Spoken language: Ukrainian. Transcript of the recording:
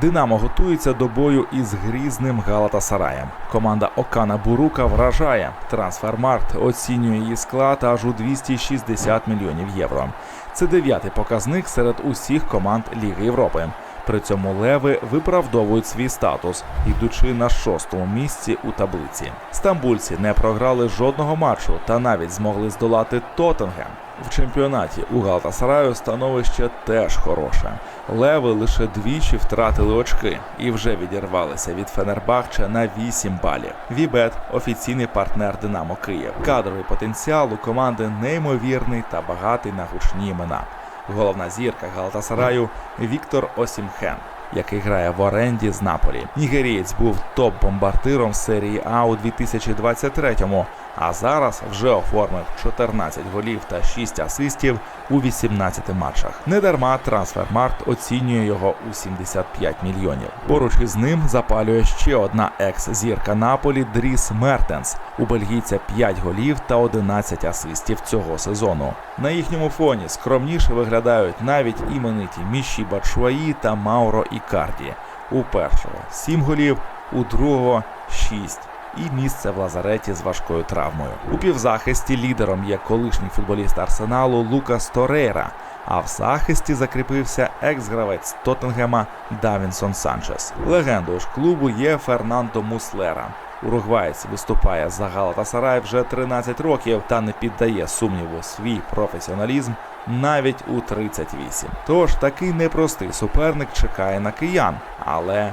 Динамо готується до бою із грізним Галатасараєм. Команда Окана Бурука вражає. Трансфермарт оцінює її склад аж у 260 мільйонів євро. Це дев'ятий показник серед усіх команд Ліги Європи. При цьому леви виправдовують свій статус, йдучи на шостому місці у таблиці. Стамбульці не програли жодного матчу та навіть змогли здолати Тоттенгем. В чемпіонаті у Галатасараю становище теж хороше. Леви лише двічі втратили очки і вже відірвалися від Фенербахче на 8 балів. Вібет офіційний партнер Динамо Київ. Кадровий потенціал у команди неймовірний та багатий на гучні імена. Головна зірка Галатасараю Віктор Осімхен, який грає в оренді з Наполі. Нігерієць був топ-бомбардиром серії А у 2023-му, а зараз вже оформив 14 голів та 6 асистів у 18 матчах. Недарма трансфермаркт оцінює його у 75 мільйонів. Поруч із ним запалює ще одна екс-зірка Наполі Дріс Мертенс. У бельгійця 5 голів та 11 асистів цього сезону. На їхньому фоні скромніше виглядають навіть імениті Міші Бачуаї та Мауро Ікарді. У першого 7 голів, у другого 6 і місце в лазареті з важкою травмою. У півзахисті лідером є колишній футболіст Арсеналу Лукас Торейра, а в захисті закріпився екс-гравець Тоттенгема Давінсон Санчес. Легендою ж клубу є Фернандо Муслера. Уругваєць виступає за Галатасарай вже 13 років та не піддає сумніву свій професіоналізм навіть у 38. Тож такий непростий суперник чекає на киян, але